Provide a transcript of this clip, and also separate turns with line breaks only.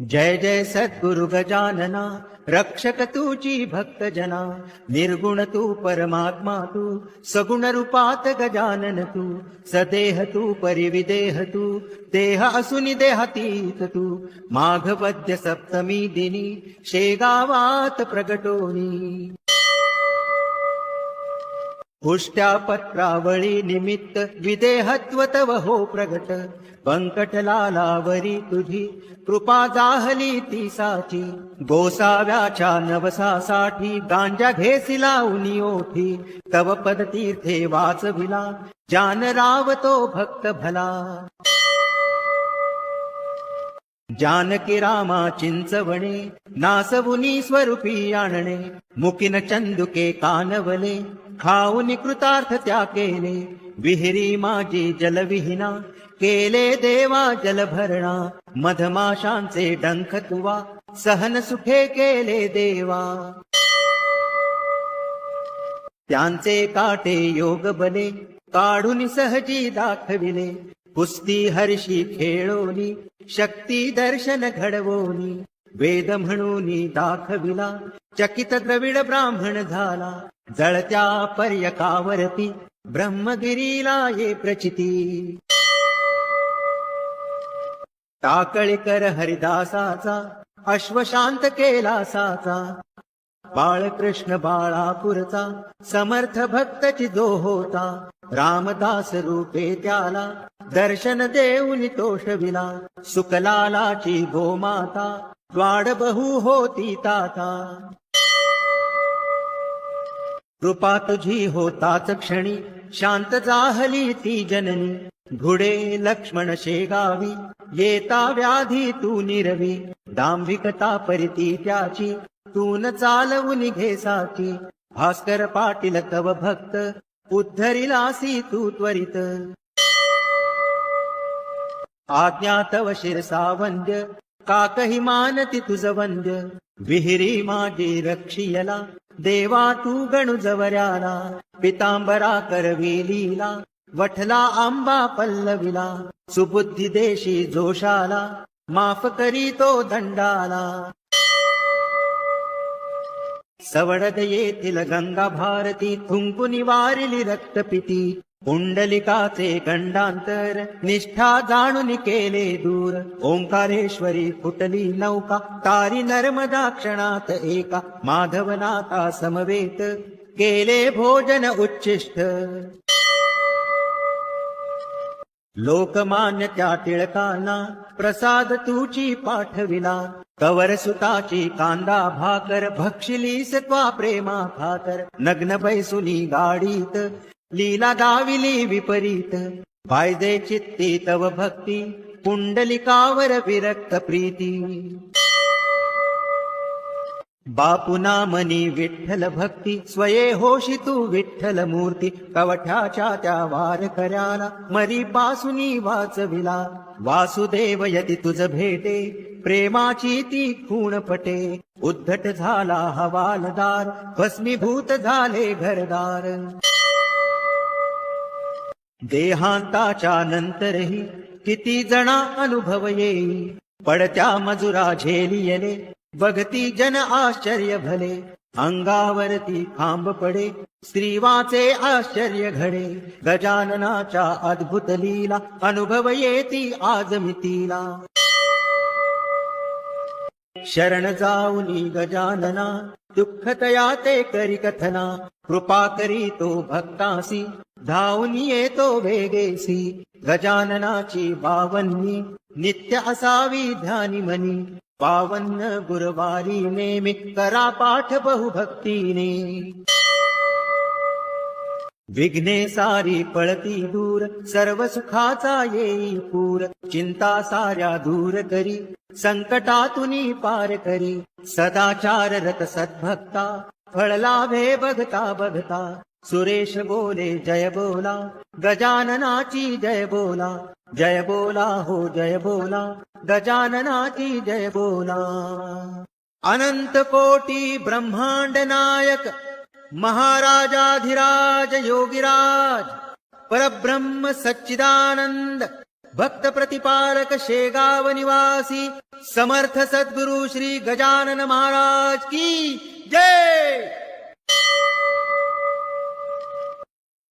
जय जय सद्गुरु गजानना रक्षक तुची भक्त जना निर्गुण तू परमात्मा तू सगुण रूपात गजानन तू सदेह तू परिविदेह तू देह असुनी देहातीत तू माघवद्य सप्तमी दिनी शेगावात प्रगटोनी उष्ट्या पत्रावळी निमित्त विदेहत्व तव हो प्रगट. पंकटलालावरी तुझी कृपा जाहली ती साची गोसाव्याच्या नवसासाठी गांजा घेसिला उनी ओठी. तव पद तीर्थे वाचविला जान रावतो भक्त भला. जानकी रामा चिंचवणे नासवुनी स्वरूपी आणणे. मुकिन चंदुके कानवले खाऊनी कृतार्थ त्या केले विहिरी माझी जलविहिना केले देवा जलभरणा. मधमाशांचे डंख तुवा सहन सुखे केले देवा. त्यांचे काटे योग बने काढून सहजी दाखविले. कुस्ती हर्षी खेळोनी शक्ती दर्शन घडवोनी. वेद म्हणून दाखविला चकित द्रविड ब्राह्मण झाला. जळत्या पर्यकावरती ब्रह्मगिरीला ये प्रचिती. टाकळीकर हरिदासाचा अश्वशांत केला साचा बाळकृष्ण बाळापुरचा समर्थ भक्तची जो होता रामदास रूपे त्याला दर्शन देऊन तोषविला सुकलालाची गोमाता द्वाड बहु होती ताता. कृपा तुझी होताच क्षणी शांत जाहली ती जननी. घुडे लक्ष्मण शेगावी येता व्याधी तू निरवी. दांभिकता परिती त्याची तून चालवून घेसाची भास्कर पाटील तव भक्त उद्धरिलासी तू त्वरित. आज्ञा तव शिरसा वंद्य काकही मानती तुझ वंद्य विहिरी माझी रक्षियला देवा तू गणु जवऱ्याला. पितांबरा करवी लीला वठला आंबा पल्लविला. सुबुद्धी देशी जोशाला माफ करी तो दंडाला. सवडद येथील गंगा भारती थुंकुनी वारिली रक्तपिती कुंडलिकाचे गंडांतर निष्ठा जाणून केले दूर ओंकारेश्वरी फुटली नौका तारी नर्मदा क्षणात एका माधवनाथा समवेत केले भोजन उच्छिष्ट लोकमान्य त्या टिळकांना प्रसाद तुची पाठविला. कवर सुताची कांदा भाकर भक्षिली सत्वा प्रेमा खातर. नग्न बैसुनी गाडीत लीला दाविली विपरीत. भायदे चित्ती तव भक्ती कुंडलिकावर विरक्त प्रीती. बापुना मनी विठ्ठल भक्ती स्वये होशी तू विठ्ठल मूर्ती कवठाच्या त्या वार कराला मरी पासुनी वाचविला. वासुदेव यती तुझ भेटे प्रेमाची ती खूण पटे. उद्धट झाला हवालदार भस्मीभूत झाले घरदार. देहांताच्या नंतरही किती जणा अनुभव येई. पडत्या मजुरा झेलियले बघती जन आश्चर्य भले अंगावरती खांब पडे स्त्रीवाचे आश्चर्य घडे. गजाननाच्या अद्भुत लीला अनुभव येती आज मितीला. शरण जाऊनी गजानना दुःखतया ते करी कथना. कृपा करी तो भक्तासी धावून येतो वेगेसी. गजाननाची बावन्नी नित्य असावी ध्यानी मनी. पावन गुरुवारी नेमी करा पाठ बहुभक्तीने. विघ्ने सारी पळती दूर सर्व सुखाचा येई पूर. चिंता साऱ्या दूर करी संकटातून पार करी. सदाचार रत सद्भक्ता फळ लाभे बघता बघता. सुरेश बोले जय बोला. गजाननाची जय बोला. जय बोला हो जय बोला. गजाननाची जय बोला. अनंत कोटी ब्रह्मांड नायक महाराजाधिराज योगिराज परब्रह्म सच्चिदानंद भक्त प्रतिपालक शेगाव निवासी समर्थ सद्गुरु श्री गजानन महाराज की जय!